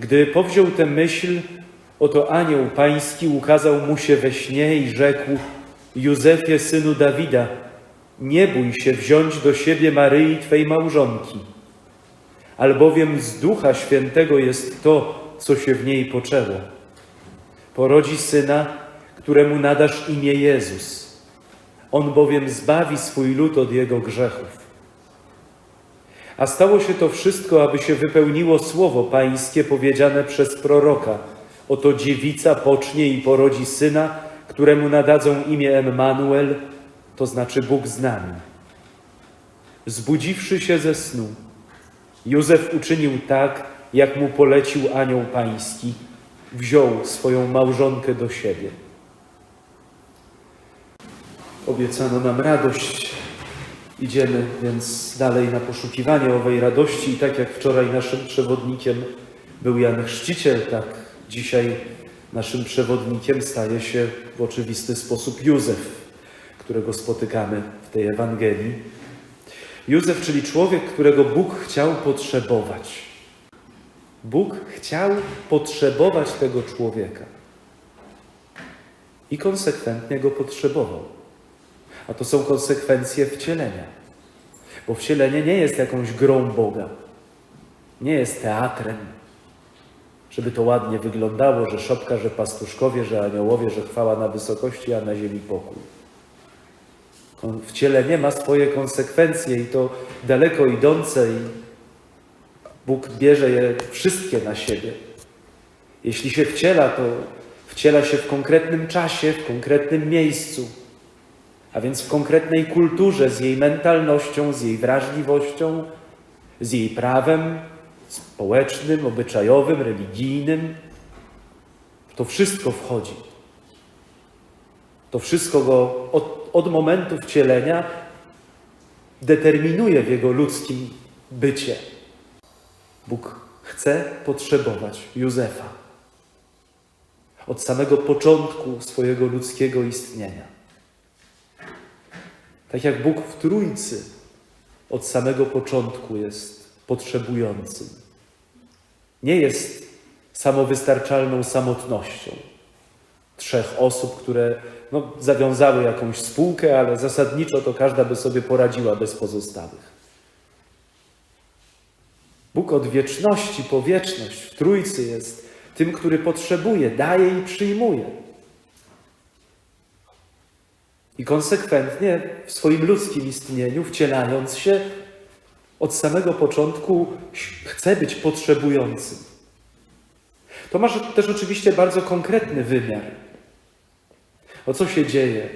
Gdy powziął tę myśl, oto anioł pański ukazał mu się we śnie i rzekł: Józefie, synu Dawida, nie bój się wziąć do siebie Maryi, twej małżonki, albowiem z Ducha Świętego jest to, co się w niej poczęło. Porodzi syna, któremu nadasz imię Jezus. On bowiem zbawi swój lud od jego grzechów. A stało się to wszystko, aby się wypełniło słowo pańskie powiedziane przez proroka. Oto dziewica pocznie i porodzi syna, któremu nadadzą imię Emmanuel, to znaczy Bóg z nami. Zbudziwszy się ze snu, Józef uczynił tak, jak mu polecił anioł pański. Wziął swoją małżonkę do siebie. Obiecano nam radość. Idziemy więc dalej na poszukiwanie owej radości i tak jak wczoraj naszym przewodnikiem był Jan Chrzciciel, tak dzisiaj naszym przewodnikiem staje się w oczywisty sposób Józef, którego spotykamy w tej Ewangelii. Józef, czyli człowiek, którego Bóg chciał potrzebować. Bóg chciał potrzebować tego człowieka i konsekwentnie go potrzebował. A to są konsekwencje wcielenia. Bo wcielenie nie jest jakąś grą Boga, nie jest teatrem, żeby to ładnie wyglądało, że szopka, że pastuszkowie, że aniołowie, że chwała na wysokości, a na ziemi pokój. Wcielenie ma swoje konsekwencje i to daleko idące i Bóg bierze je wszystkie na siebie. Jeśli się wciela, to wciela się w konkretnym czasie, w konkretnym miejscu, a więc w konkretnej kulturze, z jej mentalnością, z jej wrażliwością, z jej prawem społecznym, obyczajowym, religijnym. To wszystko wchodzi. To wszystko go od, od momentu wcielenia determinuje w jego ludzkim bycie. Bóg chce potrzebować Józefa od samego początku swojego ludzkiego istnienia. Tak jak Bóg w Trójcy od samego początku jest potrzebującym. Nie jest samowystarczalną samotnością trzech osób, które no, zawiązały jakąś spółkę, ale zasadniczo to każda by sobie poradziła bez pozostałych. Bóg od wieczności po wieczność w Trójcy jest tym, który potrzebuje, daje i przyjmuje. I konsekwentnie w swoim ludzkim istnieniu, wcielając się, od samego początku chce być potrzebującym. To ma też oczywiście bardzo konkretny wymiar. O co się dzieje?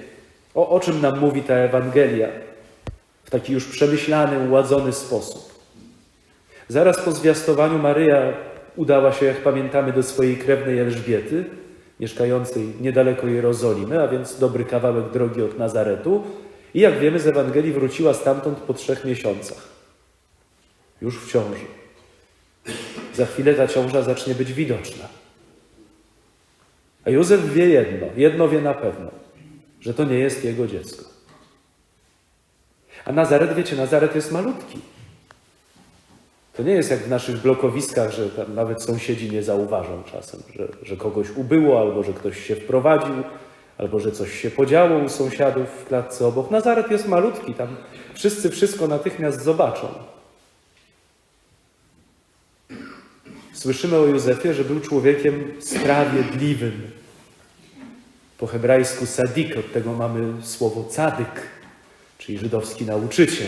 O, o czym nam mówi ta Ewangelia w taki już przemyślany, uładzony sposób. Zaraz po zwiastowaniu Maryja udała się, jak pamiętamy, do swojej krewnej Elżbiety, mieszkającej niedaleko Jerozolimy, a więc dobry kawałek drogi od Nazaretu. I jak wiemy z Ewangelii, wróciła stamtąd po trzech miesiącach. Już w ciąży. Za chwilę ta ciąża zacznie być widoczna. A Józef wie jedno, jedno wie na pewno, że to nie jest jego dziecko. A Nazaret, wiecie, Nazaret jest malutki. To nie jest jak w naszych blokowiskach, że nawet sąsiedzi nie zauważą czasem, że, że kogoś ubyło, albo że ktoś się wprowadził, albo że coś się podziało u sąsiadów w klatce obok. Nazaret jest malutki, tam wszyscy wszystko natychmiast zobaczą. Słyszymy o Józefie, że był człowiekiem sprawiedliwym. Po hebrajsku sadik, od tego mamy słowo cadyk, czyli żydowski nauczyciel.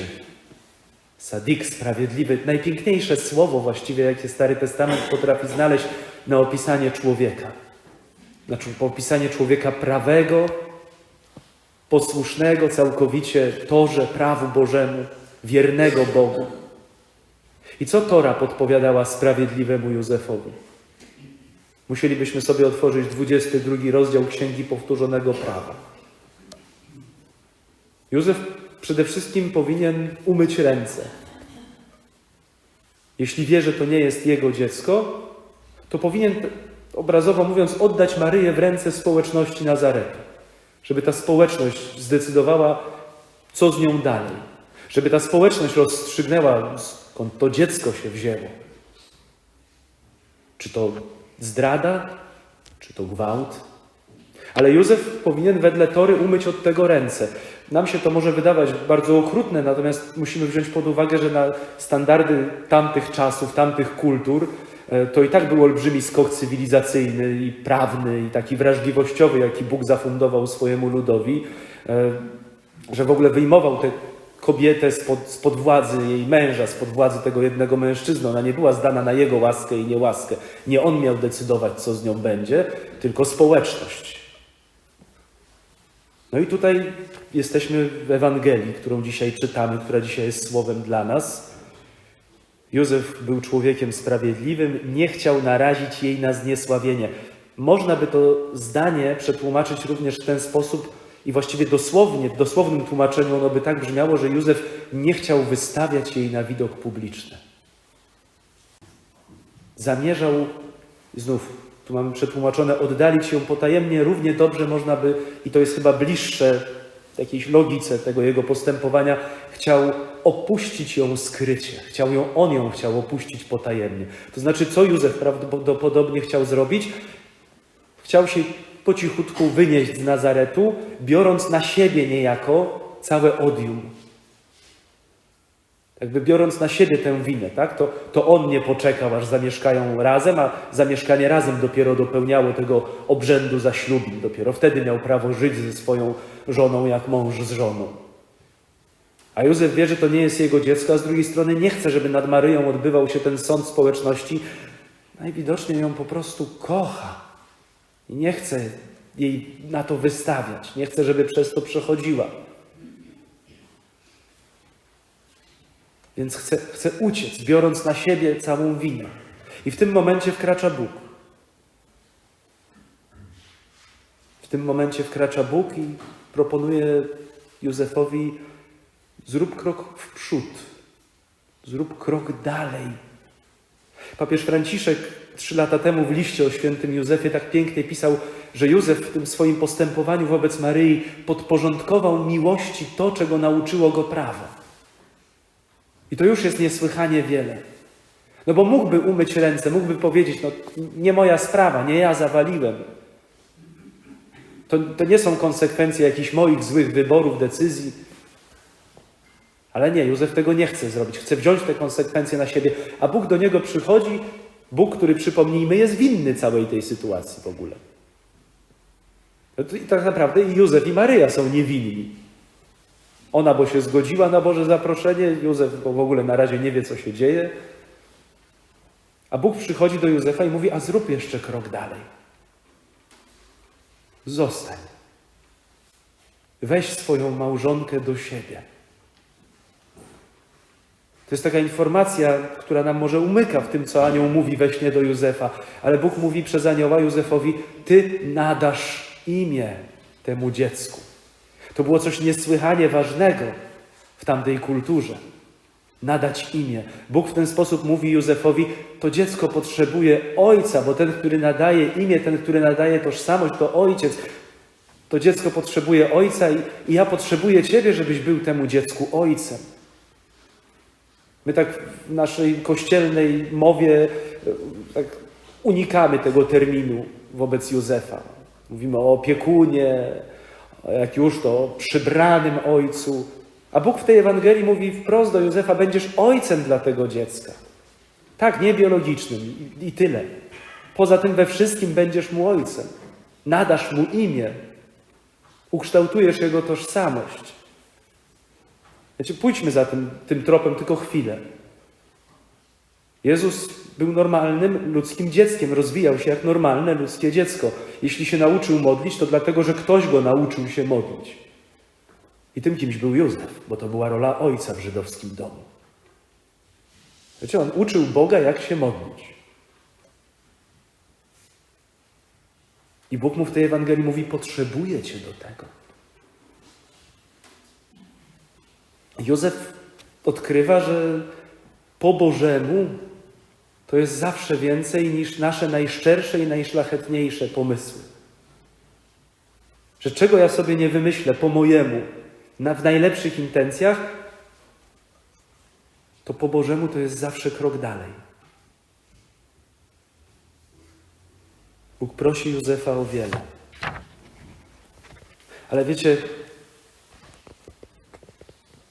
Sadik, sprawiedliwy, najpiękniejsze słowo właściwie, jakie Stary Testament potrafi znaleźć na opisanie człowieka. Znaczy, opisanie człowieka prawego, posłusznego całkowicie Torze, prawu Bożemu, wiernego Bogu. I co Tora podpowiadała sprawiedliwemu Józefowi? Musielibyśmy sobie otworzyć 22 rozdział Księgi Powtórzonego Prawa. Józef przede wszystkim powinien umyć ręce. Jeśli wie, że to nie jest jego dziecko, to powinien, obrazowo mówiąc, oddać Maryję w ręce społeczności Nazaretu. Żeby ta społeczność zdecydowała, co z nią dalej. Żeby ta społeczność rozstrzygnęła, skąd to dziecko się wzięło. Czy to zdrada, czy to gwałt. Ale Józef powinien wedle Tory umyć od tego ręce. Nam się to może wydawać bardzo okrutne, natomiast musimy wziąć pod uwagę, że na standardy tamtych czasów, tamtych kultur, e, to i tak był olbrzymi skok cywilizacyjny i prawny, i taki wrażliwościowy, jaki Bóg zafundował swojemu ludowi, e, że w ogóle wyjmował tę kobietę spod, spod władzy jej męża, spod władzy tego jednego mężczyzny. Ona nie była zdana na jego łaskę i niełaskę. Nie on miał decydować, co z nią będzie, tylko społeczność. No i tutaj jesteśmy w Ewangelii, którą dzisiaj czytamy, która dzisiaj jest słowem dla nas. Józef był człowiekiem sprawiedliwym, nie chciał narazić jej na zniesławienie. Można by to zdanie przetłumaczyć również w ten sposób i właściwie dosłownie, w dosłownym tłumaczeniu ono by tak brzmiało, że Józef nie chciał wystawiać jej na widok publiczny. Zamierzał, znów tu mamy przetłumaczone, oddalić się potajemnie, równie dobrze można by, i to jest chyba bliższe jakiejś logice tego jego postępowania, chciał opuścić ją skrycie. Chciał ją, on ją chciał opuścić potajemnie. To znaczy, co Józef prawdopodobnie chciał zrobić? Chciał się po cichutku wynieść z Nazaretu, biorąc na siebie niejako całe odium. Jakby biorąc na siebie tę winę, tak? to, to on nie poczekał, aż zamieszkają razem, a zamieszkanie razem dopiero dopełniało tego obrzędu zaślubin. Dopiero wtedy miał prawo żyć ze swoją żoną, jak mąż z żoną. A Józef wie, że to nie jest jego dziecko, a z drugiej strony nie chce, żeby nad Maryją odbywał się ten sąd społeczności. Najwidoczniej ją po prostu kocha. I nie chce jej na to wystawiać. Nie chce, żeby przez to przechodziła. Więc chce, chce uciec, biorąc na siebie całą winę. I w tym momencie wkracza Bóg. W tym momencie wkracza Bóg i proponuje Józefowi: zrób krok w przód, zrób krok dalej. Papież Franciszek trzy lata temu w liście o świętym Józefie tak pięknie pisał, że Józef w tym swoim postępowaniu wobec Maryi podporządkował miłości to, czego nauczyło go prawo. I to już jest niesłychanie wiele. No bo mógłby umyć ręce, mógłby powiedzieć, no nie moja sprawa, nie ja zawaliłem. To, to nie są konsekwencje jakichś moich złych wyborów, decyzji. Ale nie, Józef tego nie chce zrobić. Chce wziąć te konsekwencje na siebie, a Bóg do niego przychodzi Bóg, który przypomnijmy, jest winny całej tej sytuacji w ogóle. No I tak naprawdę i Józef i Maryja są niewinni. Ona, bo się zgodziła na Boże zaproszenie, Józef, bo w ogóle na razie nie wie, co się dzieje. A Bóg przychodzi do Józefa i mówi: A zrób jeszcze krok dalej. Zostań. Weź swoją małżonkę do siebie. To jest taka informacja, która nam może umyka w tym, co anioł mówi we śnie do Józefa. Ale Bóg mówi przez anioła Józefowi: Ty nadasz imię temu dziecku. To było coś niesłychanie ważnego w tamtej kulturze. Nadać imię. Bóg w ten sposób mówi Józefowi: To dziecko potrzebuje ojca, bo ten, który nadaje imię, ten, który nadaje tożsamość, to ojciec. To dziecko potrzebuje ojca i, i ja potrzebuję Ciebie, żebyś był temu dziecku ojcem. My tak w naszej kościelnej mowie tak unikamy tego terminu wobec Józefa. Mówimy o opiekunie, jak już to przybranym ojcu. A Bóg w tej Ewangelii mówi wprost do Józefa: Będziesz ojcem dla tego dziecka. Tak, nie biologicznym i, i tyle. Poza tym we wszystkim będziesz mu ojcem. Nadasz mu imię. Ukształtujesz jego tożsamość. Znaczy, pójdźmy za tym, tym tropem tylko chwilę. Jezus był normalnym ludzkim dzieckiem, rozwijał się jak normalne ludzkie dziecko. Jeśli się nauczył modlić, to dlatego, że ktoś go nauczył się modlić. I tym kimś był Józef, bo to była rola ojca w żydowskim domu. Wiecie, on uczył Boga, jak się modlić. I Bóg mu w tej Ewangelii mówi: Potrzebuję cię do tego. Józef odkrywa, że po Bożemu to jest zawsze więcej niż nasze najszczersze i najszlachetniejsze pomysły. Że czego ja sobie nie wymyślę po mojemu, na, w najlepszych intencjach, to po Bożemu to jest zawsze krok dalej. Bóg prosi Józefa o wiele. Ale wiecie,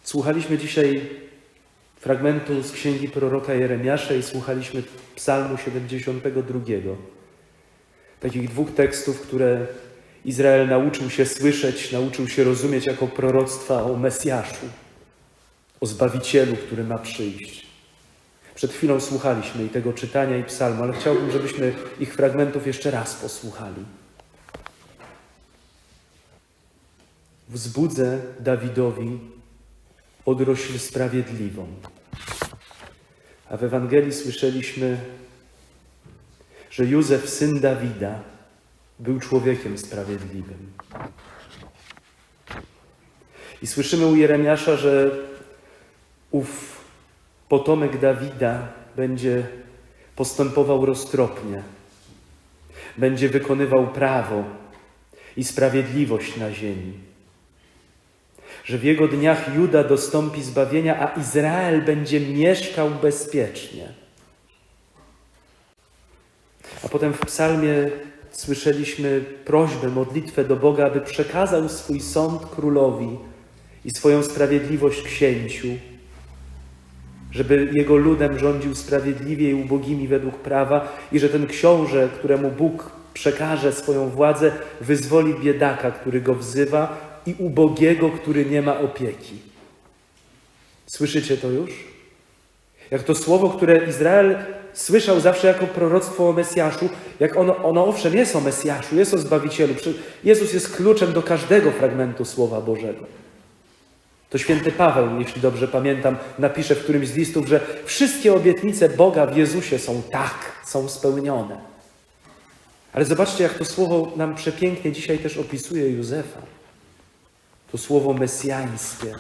słuchaliśmy dzisiaj fragmentu z księgi proroka Jeremiasza i słuchaliśmy Psalmu 72. Takich dwóch tekstów, które Izrael nauczył się słyszeć, nauczył się rozumieć jako proroctwa o Mesjaszu, o Zbawicielu, który ma przyjść. Przed chwilą słuchaliśmy i tego czytania i psalmu, ale chciałbym, żebyśmy ich fragmentów jeszcze raz posłuchali. Wzbudzę Dawidowi odrośl sprawiedliwą. A w Ewangelii słyszeliśmy, że Józef, syn Dawida, był człowiekiem sprawiedliwym. I słyszymy u Jeremiasza, że ów potomek Dawida będzie postępował roztropnie, będzie wykonywał prawo i sprawiedliwość na ziemi. Że w jego dniach Juda dostąpi zbawienia, a Izrael będzie mieszkał bezpiecznie. A potem w psalmie słyszeliśmy prośbę, modlitwę do Boga, aby przekazał swój sąd królowi i swoją sprawiedliwość księciu, żeby jego ludem rządził sprawiedliwie i ubogimi według prawa, i że ten książę, któremu Bóg przekaże swoją władzę, wyzwoli biedaka, który go wzywa, i ubogiego, który nie ma opieki. Słyszycie to już? Jak to słowo, które Izrael słyszał zawsze jako proroctwo o Mesjaszu, jak ono, ono owszem jest o Mesjaszu, jest o Zbawicielu. Jezus jest kluczem do każdego fragmentu Słowa Bożego. To święty Paweł, jeśli dobrze pamiętam, napisze w którymś z listów, że wszystkie obietnice Boga w Jezusie są tak, są spełnione. Ale zobaczcie, jak to słowo nam przepięknie dzisiaj też opisuje Józefa. To słowo mesjańskie.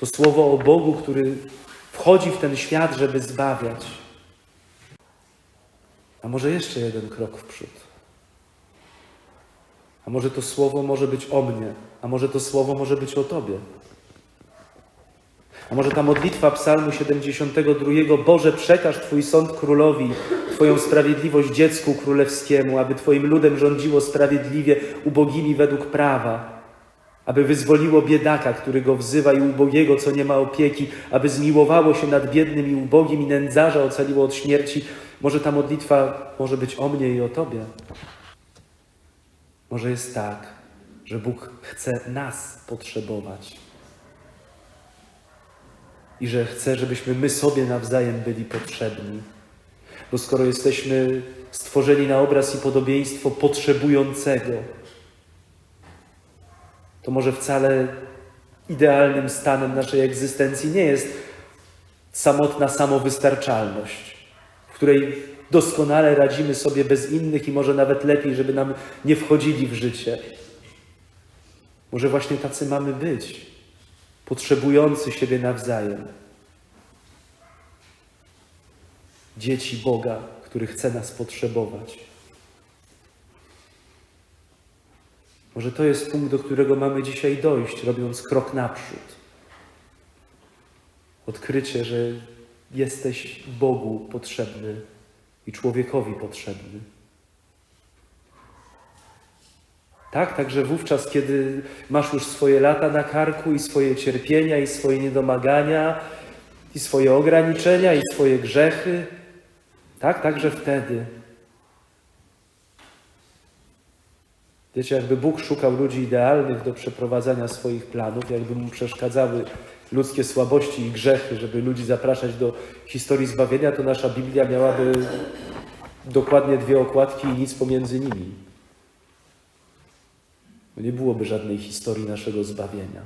To słowo o Bogu, który wchodzi w ten świat, żeby zbawiać. A może jeszcze jeden krok w przód. A może to słowo może być o mnie, a może to słowo może być o Tobie. A może ta modlitwa Psalmu 72: Boże, przekaż Twój sąd królowi, Twoją sprawiedliwość dziecku królewskiemu, aby Twoim ludem rządziło sprawiedliwie, ubogimi według prawa, aby wyzwoliło biedaka, który go wzywa, i ubogiego, co nie ma opieki, aby zmiłowało się nad biednym i ubogim, i nędzarza ocaliło od śmierci. Może ta modlitwa może być o mnie i o Tobie. Może jest tak, że Bóg chce nas potrzebować i że chce, żebyśmy my sobie nawzajem byli potrzebni. Bo skoro jesteśmy stworzeni na obraz i podobieństwo potrzebującego, to może wcale idealnym stanem naszej egzystencji nie jest samotna samowystarczalność, w której doskonale radzimy sobie bez innych i może nawet lepiej, żeby nam nie wchodzili w życie. Może właśnie tacy mamy być, potrzebujący siebie nawzajem. Dzieci Boga, który chce nas potrzebować. Może to jest punkt, do którego mamy dzisiaj dojść, robiąc krok naprzód. Odkrycie, że jesteś Bogu potrzebny i człowiekowi potrzebny. Tak, także wówczas, kiedy masz już swoje lata na karku i swoje cierpienia, i swoje niedomagania, i swoje ograniczenia, i swoje grzechy, tak, także wtedy. Wiecie, jakby Bóg szukał ludzi idealnych do przeprowadzania swoich planów, jakby mu przeszkadzały ludzkie słabości i grzechy, żeby ludzi zapraszać do historii zbawienia, to nasza Biblia miałaby dokładnie dwie okładki i nic pomiędzy nimi. Bo nie byłoby żadnej historii naszego zbawienia.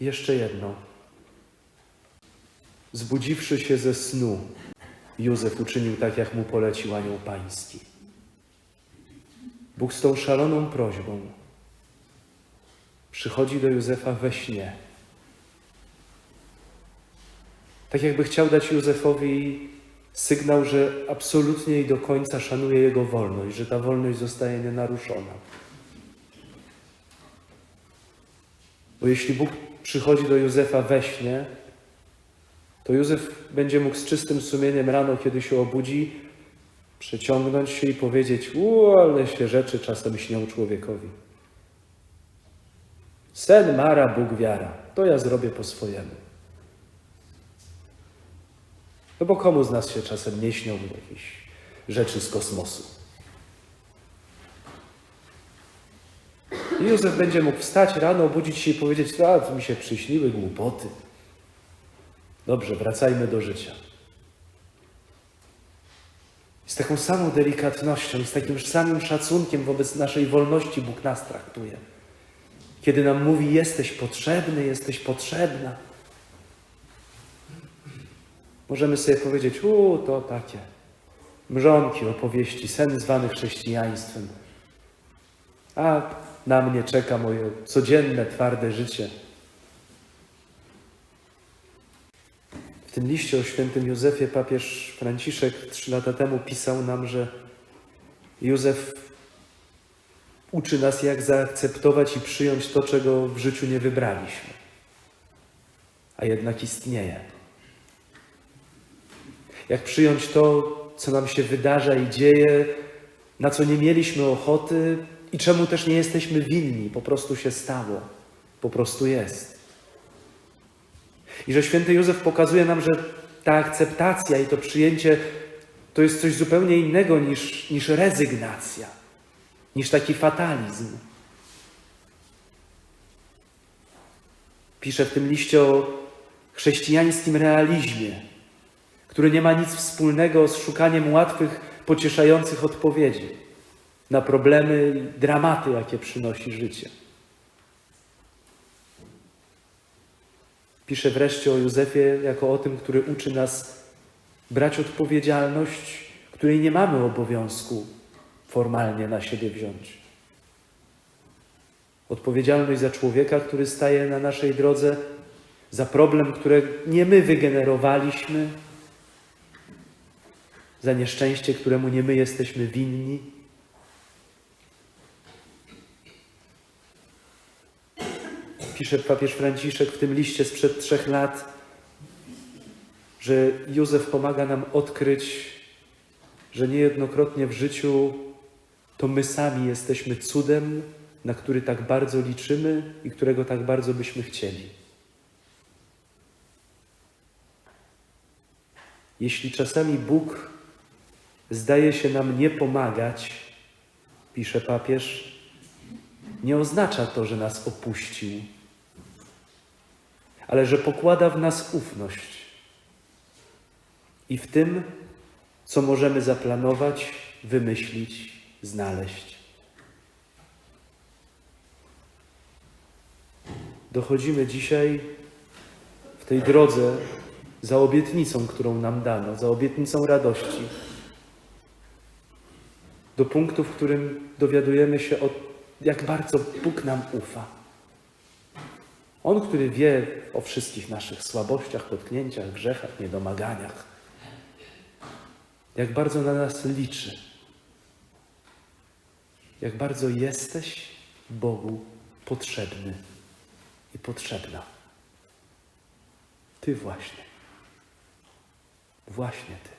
Jeszcze jedno. Zbudziwszy się ze snu, Józef uczynił tak, jak mu polecił anioł pański. Bóg z tą szaloną prośbą przychodzi do Józefa we śnie. Tak jakby chciał dać Józefowi sygnał, że absolutnie i do końca szanuje jego wolność, że ta wolność zostaje nienaruszona. Bo jeśli Bóg przychodzi do Józefa we śnie, to Józef będzie mógł z czystym sumieniem rano, kiedy się obudzi, przeciągnąć się i powiedzieć: U, ale się rzeczy czasem śnią człowiekowi. Sen mara, Bóg wiara. To ja zrobię po swojemu. No bo komu z nas się czasem nie śnią jakieś rzeczy z kosmosu? I Józef będzie mógł wstać rano, obudzić się i powiedzieć, a mi się przyśniły głupoty. Dobrze, wracajmy do życia. Z taką samą delikatnością, z takim samym szacunkiem wobec naszej wolności Bóg nas traktuje. Kiedy nam mówi, jesteś potrzebny, jesteś potrzebna. Możemy sobie powiedzieć, u, to takie mrzonki, opowieści, sen zwany chrześcijaństwem. A na mnie czeka moje codzienne, twarde życie. Tym liście o świętym Józefie papież Franciszek trzy lata temu pisał nam, że Józef uczy nas, jak zaakceptować i przyjąć to, czego w życiu nie wybraliśmy, a jednak istnieje. Jak przyjąć to, co nam się wydarza i dzieje, na co nie mieliśmy ochoty i czemu też nie jesteśmy winni, po prostu się stało, po prostu jest. I że święty Józef pokazuje nam, że ta akceptacja i to przyjęcie to jest coś zupełnie innego niż, niż rezygnacja, niż taki fatalizm. Pisze w tym liście o chrześcijańskim realizmie, który nie ma nic wspólnego z szukaniem łatwych, pocieszających odpowiedzi na problemy i dramaty, jakie przynosi życie. Pisze wreszcie o Józefie jako o tym, który uczy nas brać odpowiedzialność, której nie mamy obowiązku formalnie na siebie wziąć. Odpowiedzialność za człowieka, który staje na naszej drodze, za problem, który nie my wygenerowaliśmy, za nieszczęście, któremu nie my jesteśmy winni. Pisze papież Franciszek w tym liście sprzed trzech lat, że Józef pomaga nam odkryć, że niejednokrotnie w życiu to my sami jesteśmy cudem, na który tak bardzo liczymy i którego tak bardzo byśmy chcieli. Jeśli czasami Bóg zdaje się nam nie pomagać, pisze papież, nie oznacza to, że nas opuścił, ale że pokłada w nas ufność. I w tym, co możemy zaplanować, wymyślić, znaleźć. Dochodzimy dzisiaj w tej drodze za obietnicą, którą nam dano, za obietnicą radości, do punktu, w którym dowiadujemy się, o, jak bardzo Bóg nam ufa. On, który wie o wszystkich naszych słabościach, potknięciach, grzechach, niedomaganiach, jak bardzo na nas liczy, jak bardzo jesteś Bogu potrzebny i potrzebna. Ty właśnie. Właśnie Ty.